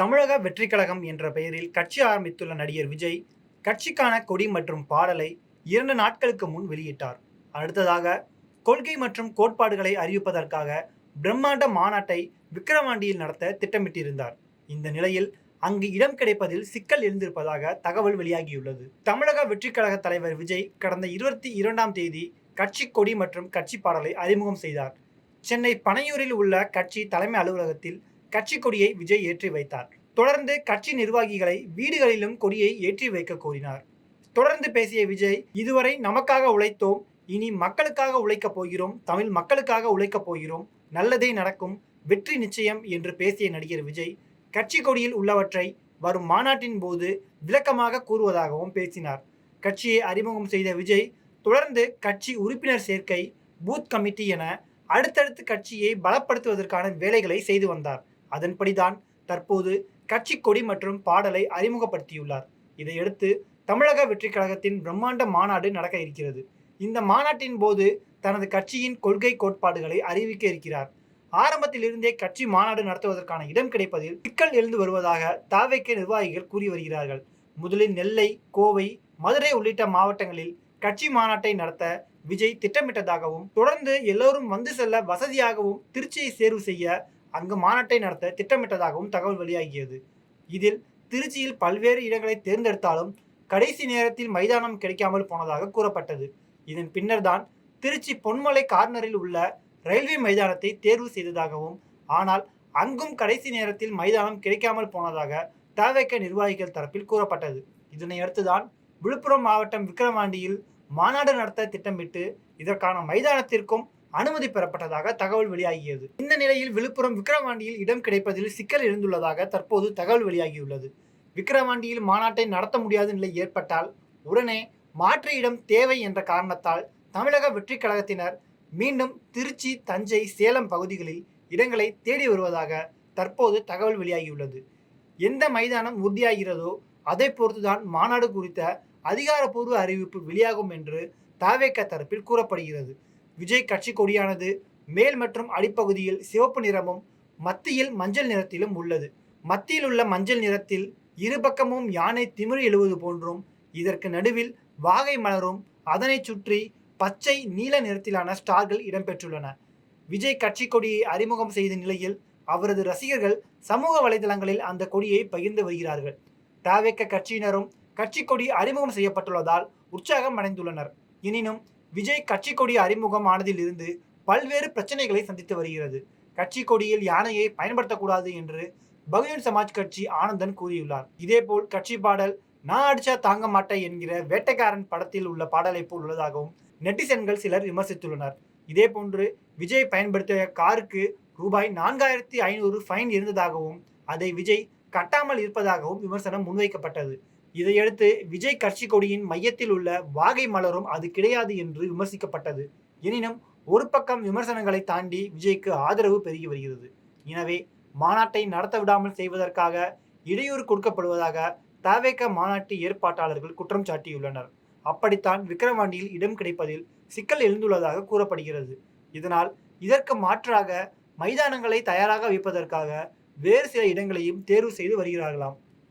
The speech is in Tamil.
தமிழக வெற்றி கழகம் என்ற பெயரில் கட்சி ஆரம்பித்துள்ள நடிகர் விஜய் கட்சிக்கான கொடி மற்றும் பாடலை இரண்டு நாட்களுக்கு முன் வெளியிட்டார். அடுத்ததாக கொள்கை மற்றும் கோட்பாடுகளை அறிவிப்பதற்காக பிரம்மாண்ட மாநாட்டை விக்கிரவாண்டியில் நடத்த திட்டமிட்டிருந்தார். இந்த நிலையில் அங்கு இடம் கிடைப்பதில் சிக்கல் எழுந்திருப்பதாக தகவல் வெளியாகியுள்ளது. தமிழக வெற்றி கழக தலைவர் விஜய் கடந்த இருபத்தி இரண்டாம் தேதி கட்சி கொடி மற்றும் கட்சி பாடலை அறிமுகம் செய்தார். சென்னை பனையூரில் உள்ள கட்சி தலைமை அலுவலகத்தில் கட்சி கொடியை விஜய் ஏற்றி வைத்தார். தொடர்ந்து கட்சி நிர்வாகிகளை வீடுகளிலும் கொடியை ஏற்றி வைக்க கோரினார். தொடர்ந்து பேசிய விஜய் இதுவரை நமக்காக உழைத்தோம் இனி மக்களுக்காக உழைக்கப் போகிறோம் தமிழ் மக்களுக்காக உழைக்கப் போகிறோம் நல்லதே நடக்கும் வெற்றி நிச்சயம் என்று பேசிய நடிகர் விஜய் கட்சி கொடியில் உள்ளவற்றை வரும் மாநாட்டின் போது விளக்கமாக கூறுவதாகவும் பேசினார். கட்சியை அறிமுகம் செய்த விஜய் தொடர்ந்து கட்சி உறுப்பினர் சேர்க்கை பூத் கமிட்டி என அடுத்தடுத்து கட்சியை பலப்படுத்துவதற்கான வேலைகளை செய்து வந்தார். அதன்படிதான் தற்போது கட்சி கொடி மற்றும் பாடலை அறிமுகப்படுத்தியுள்ளார். இதையடுத்து தமிழக வெற்றிக் கழகத்தின் பிரம்மாண்ட மாநாடு நடக்க இருக்கிறது. இந்த மாநாட்டின் போது தனது கட்சியின் கொள்கை கோட்பாடுகளை அறிவிக்க இருக்கிறார். ஆரம்பத்தில் இருந்தே கட்சி மாநாடு நடத்துவதற்கான இடம் கிடைப்பதில் சிக்கல் எழுந்து வருவதாக தாவைக்கே நிர்வாகிகள் கூறி வருகிறார்கள். முதலில் நெல்லை கோவை மதுரை உள்ளிட்ட மாவட்டங்களில் கட்சி மாநாட்டை நடத்த விஜய் திட்டமிட்டதாகவும் தொடர்ந்து எல்லோரும் வந்து செல்ல வசதியாகவும் திருச்சியை தேர்வு செய்ய அங்கு மாநாட்டை நடத்த திட்டமிட்டதாகவும் தகவல் வெளியாகியது. இதில் திருச்சியில் பல்வேறு இடங்களை தேர்ந்தெடுத்தாலும் கடைசி நேரத்தில் மைதானம் கிடைக்காமல் போனதாக கூறப்பட்டது. இதன் பின்னர்தான் திருச்சி பொன்மலை கார்னரில் உள்ள ரயில்வே மைதானத்தை தேர்வு செய்ததாகவும் ஆனால் அங்கும் கடைசி நேரத்தில் மைதானம் கிடைக்காமல் போனதாக தவேக்க நிர்வாகிகள் தரப்பில் கூறப்பட்டது. இதனை அடுத்துதான் விழுப்புரம் மாவட்டம் விக்கிரவாண்டியில் மாநாடு நடத்த திட்டமிட்டு இதற்கான மைதானத்திற்கும் அனுமதி பெறப்பட்டதாக தகவல் வெளியாகியது. இந்த நிலையில் விழுப்புரம் விக்கிரவாண்டியில் இடம் கிடைப்பதில் சிக்கல் எழுந்துள்ளதாக தற்போது தகவல் வெளியாகியுள்ளது. விக்கிரவாண்டியில் மாநாட்டை நடத்த முடியாத நிலை ஏற்பட்டால் உடனே மாற்று இடம் தேவை என்ற காரணத்தால் தமிழக வெற்றிக் கழகத்தினர் மீண்டும் திருச்சி தஞ்சை சேலம் பகுதிகளில் இடங்களை தேடி வருவதாக தற்போது தகவல் வெளியாகியுள்ளது. எந்த மைதானம் உறுதியாகிறதோ அதை பொறுத்துதான் மாநாடு குறித்த அதிகாரப்பூர்வ அறிவிப்பு வெளியாகும் என்று தாவேக்க தரப்பில் கூறப்படுகிறது. விஜய் கட்சி கொடியானது மேல் மற்றும் அடிப்பகுதியில் சிவப்பு நிறமும் மத்தியில் மஞ்சள் நிறத்திலும் உள்ளது. மத்தியில் உள்ள மஞ்சள் நிறத்தில் இருபக்கமும் யானை திமிரு எழுவது போன்றும் இதற்கு நடுவில் வாகை மலரும் அதனைச் சுற்றி பச்சை நீல நிறத்திலான ஸ்டார்கள் இடம்பெற்றுள்ளன. விஜய் கட்சி கொடியை அறிமுகம் செய்த நிலையில் அவரது ரசிகர்கள் சமூக வலைதளங்களில் அந்த கொடியை பகிர்ந்து வருகிறார்கள். தாவேக்க கட்சியினரும் கட்சி கொடி அறிமுகம் செய்யப்பட்டுள்ளதால் உற்சாகம் அடைந்துள்ளனர். எனினும் விஜய் கட்சி கொடி அறிமுகம் ஆனதிலிருந்து பல்வேறு பிரச்சனைகளை சந்தித்து வருகிறது. கட்சி கொடியில் யானையை பயன்படுத்தக்கூடாது என்று பகுஜன் சமாஜ் கட்சி ஆனந்தன் கூறியுள்ளார். இதேபோல் கட்சி பாடல் நான் அடிச்சா தாங்க மாட்டேன் என்கிற வேட்டைக்காரன் படத்தில் உள்ள பாடலை போல் உள்ளதாகவும் நெட்டிசன்கள் சிலர் விமர்சித்துள்ளனர். இதேபோன்று விஜய் பயன்படுத்திய காருக்கு ரூபாய் நான்காயிரத்தி ஐநூறு ஃபைன் இருந்ததாகவும் அதை விஜய் கட்டாமல் இருப்பதாகவும் விமர்சனம் முன்வைக்கப்பட்டது. இதையடுத்து விஜய் கட்சி கொடியின் மையத்தில் உள்ள வாகை மலரும் அது கிடையாது என்று விமர்சிக்கப்பட்டது. எனினும் ஒரு பக்கம் விமர்சனங்களை தாண்டி விஜய்க்கு ஆதரவு பெருகி வருகிறது. எனவே மாநாட்டை நடத்த விடாமல் செய்வதற்காக இடையூறு கொடுக்கப்படுவதாக தவேக்க மாநாட்டு ஏற்பாட்டாளர்கள் குற்றம் சாட்டியுள்ளனர். அப்படித்தான் விக்கிரவாண்டியில் இடம் கிடைப்பதில் சிக்கல் எழுந்துள்ளதாக கூறப்படுகிறது. இதனால் இதற்கு மாற்றாக மைதானங்களை தயாராக வைப்பதற்காக வேறு சில இடங்களையும் தேர்வு செய்து வருகிறார்களாம்.